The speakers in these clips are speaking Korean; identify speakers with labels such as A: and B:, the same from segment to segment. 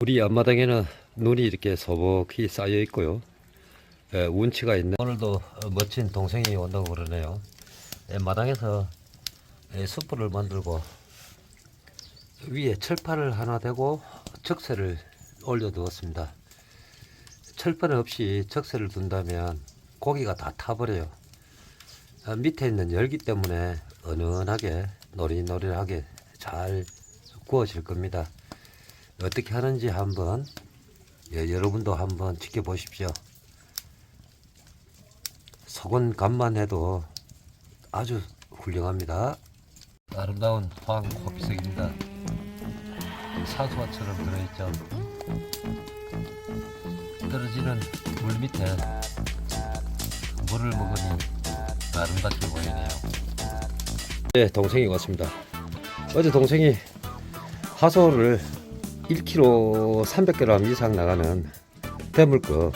A: 우리 앞마당에는 눈이 이렇게 소복히 쌓여 있고요. 예, 운치가 있는 오늘도 어, 멋진 동생이 온다고 그러네요. 예, 마당에서 예, 숯불을 만들고 위에 철판을 하나 대고 적세를 올려두었습니다. 철판 없이 적세를 둔다면 고기가 다 타버려요. 아, 밑에 있는 열기 때문에 은은하게 노릇노릇하게 잘 구워질 겁니다. 어떻게 하는지 한번 예, 여러분도 한번 지켜보십시오. 속은 간만 해도 아주 훌륭합니다. 아름다운 황 코피색입니다. 사수화처럼 들어있죠. 떨어지는 물 밑에 물을 먹으니 아름답게 보이네요. 네, 동생이 왔습니다. 어제 동생이 하소를 1kg 300g 이상 나가는 대물급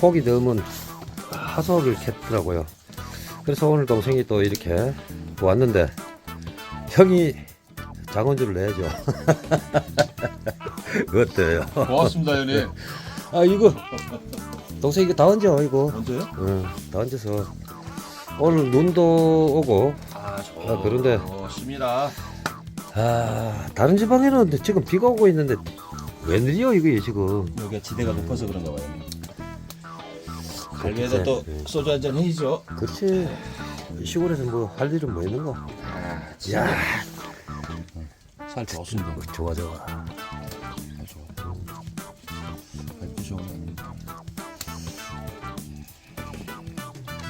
A: 고기 넣으면 하소를 캤더라고요. 그래서 오늘 동생이 또 이렇게 왔는데 형이 장원주를 내야죠. 어때요?
B: 고맙습니다, 형님.
A: 아 이거 동생 이거 다 얹어 이거.
B: 언제요?
A: 응, 다 얹어서 오늘 눈도 오고
B: 아, 저.
A: 아, 그런데-
B: 어, 심이라.
A: 아 다른 지방에는 지금 비가 오고 있는데 왜 느려 이게 지금
B: 여기가 지대가 높아서 그런가 봐요. 갈비에다 또
A: 네.
B: 소주 한잔 해야죠.
A: 그렇지 시골에서 뭐 할 일은 뭐 있는 거?
B: 아, 야살 좋습니다.
A: 좋아 좋아
B: 살 좋아. 갈비 좋은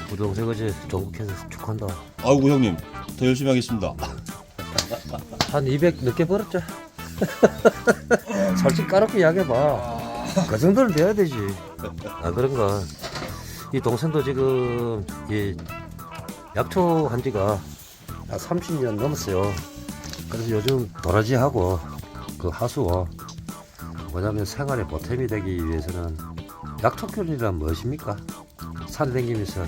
A: 우리 동생 어제 전국해서 축한다
B: 아이고 형님, 더 열심히 하겠습니다.
A: 한 200 늦게 벌었죠. 솔직히 까놓고 이야기해봐. 그 정도는 돼야 되지. 아 그런가 이 동생도 지금 이 약초 한 지가 한 30년 넘었어요. 그래서 요즘 도라지하고 그 하수어 뭐냐면 생활에 보탬이 되기 위해서는 약초균이란 무엇입니까? 산에 다니면서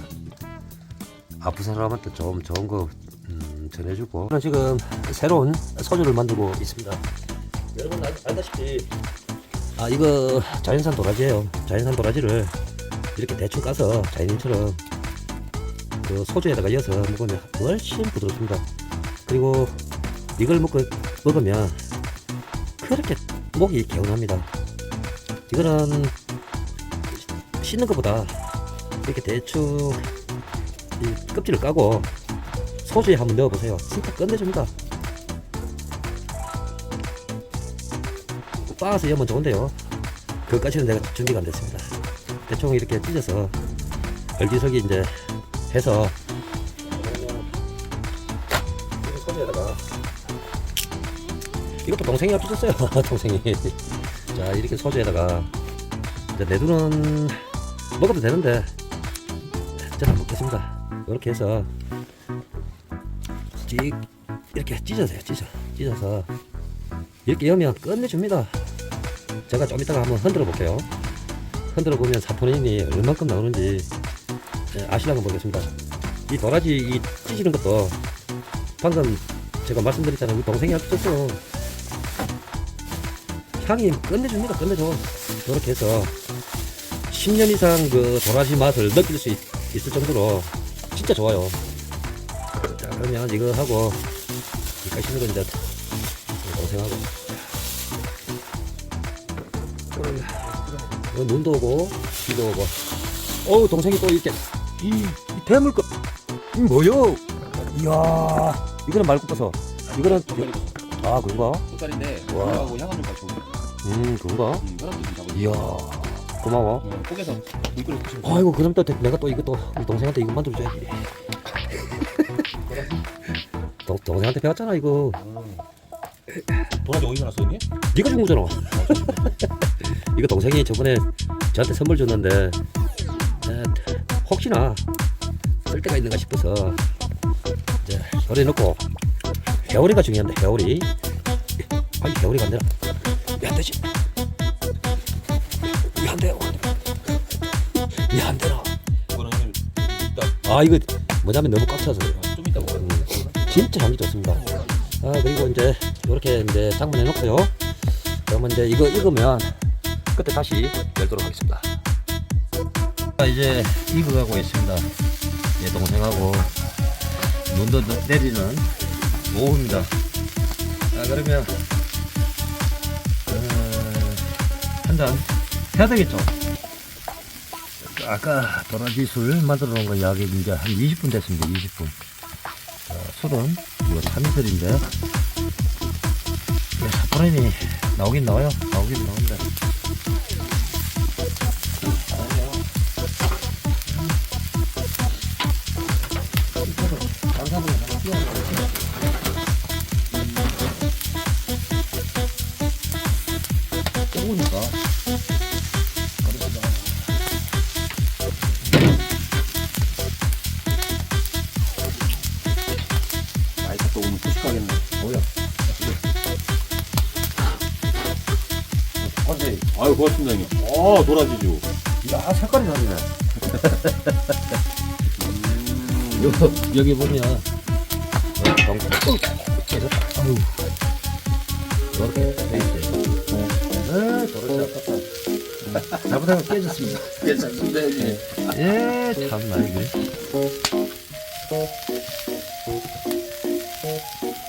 A: 아픈 사람한테 좀 좋은 거 음, 전해주고 저는 지금 새로운 소주를 만들고 있습니다. 여러분 알, 알다시피 아 이거 자연산 도라지예요. 자연산 도라지를 이렇게 대충 까서 자연인처럼 그 소주에다가 이어서 먹으면 훨씬 부드럽습니다. 그리고 이걸 먹고 먹으면 그렇게 목이 개운합니다. 이거는 씻는 것보다 이렇게 대충 이 껍질을 까고 소주에 한번 넣어보세요. 진짜 끝내줍니다. 빻아서 여면 좋은데요. 그까지는 내가 준비가 안 됐습니다. 대충 이렇게 찢어서 열기석이 이제 해서 이 소주에다가 이것도 동생이 합주셨어요. 동생이. 자 이렇게 소주에다가 이제 내 눈은 먹어도 되는데 저는 안 먹겠습니다. 이렇게 해서 찍 이렇게 찢어서요 찢어 찢어서. 이렇게 여면 끝내줍니다. 제가 좀 이따가 한번 흔들어 볼게요. 흔들어 보면 사포닌이 얼만큼 나오는지 예, 아시려고 모르겠습니다. 이 도라지 이 찢는 것도 방금 제가 말씀드렸잖아요. 우리 동생이 합쳤어요 향이 끝내줍니다. 끝내줘. 이렇게 해서 10년 이상 그 도라지 맛을 느낄 수 있, 있을 정도로 진짜 좋아요 자 그러면 이거 하고 이 까시는 거 이제 동생하고. 어, 눈도 오고 비도 오고. 어우 동생이 또 이렇게 이, 이 대물거 이 뭐요? 이야 이거는 말국버섯 이거는 아 그런가?
B: 색깔인데
A: 와.
B: 하고 향은 좀 같이 오고.
A: 음 그런가?
B: 음, 혈압도 좀 잡아.
A: 이야 고마워.
B: 물끓여 드시면.
A: 아이고 그럼 또 내가 또 이거 또 우리 동생한테 이거 만들어줘야지 동, 동생한테 배웠잖아 이거.
B: 도라지 어디서 났어 형님?
A: 네가 준 거잖아. 이거 동생이 저번에 저한테 선물 줬는데 에, 혹시나 쓸 데가 있는가 싶어서 이제 요래 넣고 회오리가 중요한데 회오리. 아니 회오리가 안 되나 왜안 되지. 왜안 돼요 왜안 되나
B: 이거는 이따
A: 아 이거 뭐냐면 너무 꽉 차서 그래요. 음, 진짜 향기 좋습니다. 아 그리고 이제 이렇게 이제 장만해 놓고요. 그러면 이제 이거 익으면 그때 다시 열도록 하겠습니다. 자, 이제 익어가고 있습니다. 예, 동생하고 눈도 내리는 오후입니다. 자, 그러면 어, 한잔 해야 되겠죠? 아까 도라지 술 만들어 놓은 거 약이 이제 한 20분 됐습니다. 20분. 자, 술은 이거 3리터인데 사포렌이 나오긴 나와요. 나오긴 나온다. 뜨거우니까. 근데
B: 아유 고맙습니다 형님. 어 도라지죠.
A: 야 색깔이 다르네.
B: 음.
A: 여기, 여기 보면 어, 덩 깨졌다. 아유. 이렇게 돼 있어요. 네, 도로시 아깝다. 잘못하면 깨졌습니다.
B: 괜찮습니다 형님.
A: 예, 참나 이게.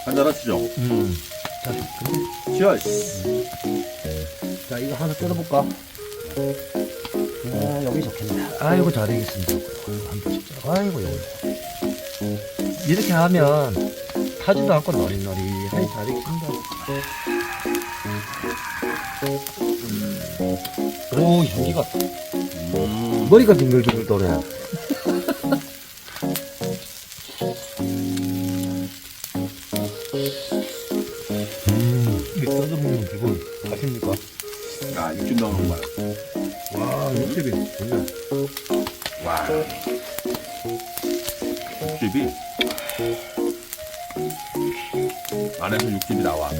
B: 한잔 하시죠.
A: 음. 자, 근데,
B: 치얼스.
A: 자 이거 하나 뜯어볼까? 아, 여기 좋겠네. 아이고 잘하겠습니다. 한번 진짜. 아이고 여기. 이렇게 하면 타지도 않고 노릿노릿하게 잘하겠습니다. 음. 오, 향기가
B: 음.
A: 머리가 빙글빙글 도네. 좋네.
B: 와. 육즙이 안에서 육즙이 나와.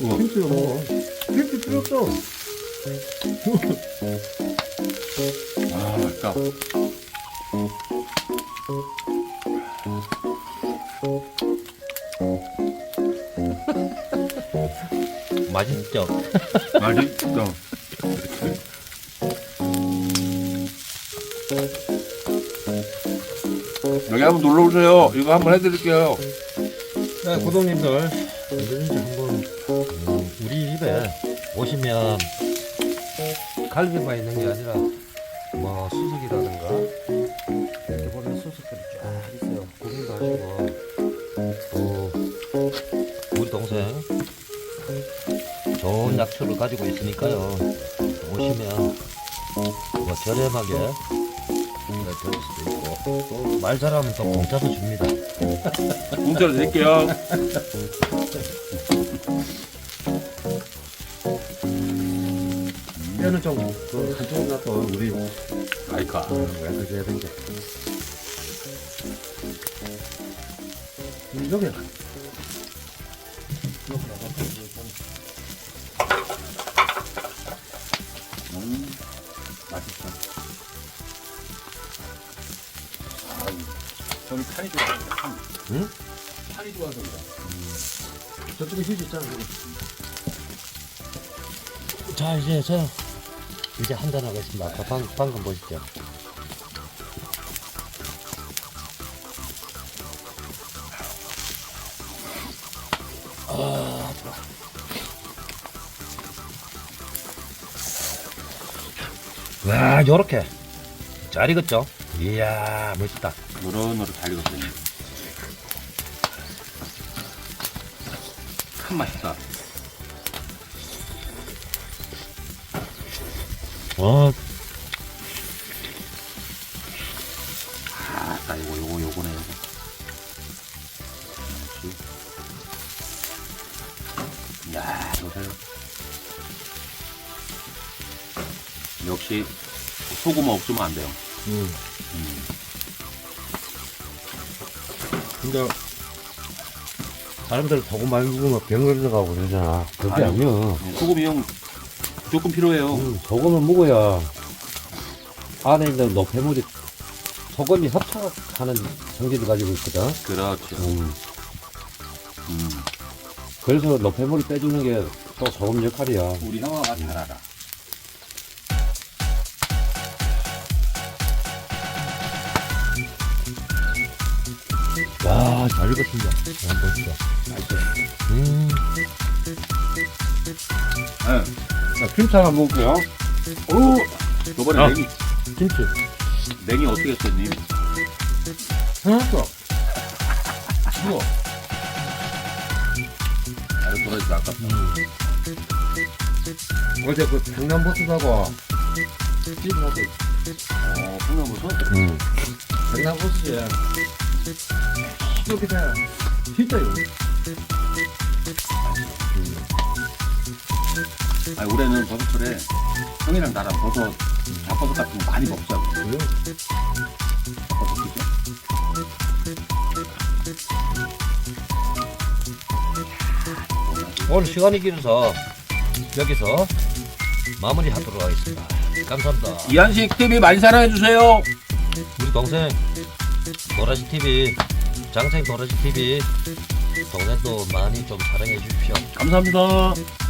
B: 우와.
A: 먹어. 김치 필요 없어.
B: 아 맛있다.
A: 맛있죠?
B: 맛있다. 여기 한번 놀러 오세요. 이거 한번 해드릴게요.
A: 네, 구독님들 언제든지 한번 음, 우리 집에 오시면 갈비만 있는 게 아니라 뭐 수석이라든가 약초를 가지고 있으니까요. 오시면 뭐 저렴하게 네, 드릴 수도 있고 또 말 잘하면 또 공짜도 줍니다.
B: 공짜로 드릴게요.
A: 얘는 좀그 한쪽 놔둬 우리
B: 아이카.
A: 왜 그래야 되는데 여기
B: 음, 맛있어. 저는 탄이 좋아서 그래, 탄.
A: 응?
B: 탄이 좋아서 그래.
A: 저쪽에 휴지 있잖아 자 이제 저 이제 한잔 하겠습니다 아까 방, 방금 보셨죠 아 좋아 와 요렇게 잘 익었죠 이야 멋있다
B: 노릇노릇 잘 익었어요. 참 맛있다.
A: 어
B: 아, 나 이거, 요거, 요거네, 요거. 야, 보세요. 역시 소금 없으면 안 돼요.
A: 음.
B: 음.
A: 근데 사람들 소금 많이 먹으면 병 걸려가고 그러잖아. 그게
B: 아니.
A: 아니야.
B: 소금이 형 무조건 필요해요.
A: 음, 소금을 먹어야 안에 있는 노폐물이 소금이 섭착하는 성질을 가지고 있거든.
B: 그렇죠.
A: 음,
B: 음.
A: 그래서 노폐물을 빼주는 게 또 소금 역할이야.
B: 우리 형아가 잘 알아.
A: 와, 잘 익었습니다. 한번 진짜. 음,
B: 네.
C: 자, 김치 하나 먹을게요.
B: 오! 저번에
A: 아.
B: 냉이,
A: 김치.
B: 냉이 어떻게 했었니?
C: 하나도. 이거.
B: 아유, 돌아지도 아깝다.
C: 어제 그 백남버섯하고 찌개하고
B: 어, 콩나물젓?
A: 음.
C: 백남버섯 이 이렇게 돼. 진짜 이거.
B: 아니, 올해는 버섯철에 형이랑 나랑 버섯, 잡버섯 같은 거 많이 먹자고.
C: 그래요?
B: 잡버섯 그죠?
A: 오늘 시간이 길어서 여기서 마무리하도록 하겠습니다. 감사합니다.
B: 이한식 TV 많이 사랑해 주세요.
A: 우리 동생 도라지 TV, 장생 도라지 TV 동생도 많이 좀 사랑해 주십시오.
B: 감사합니다.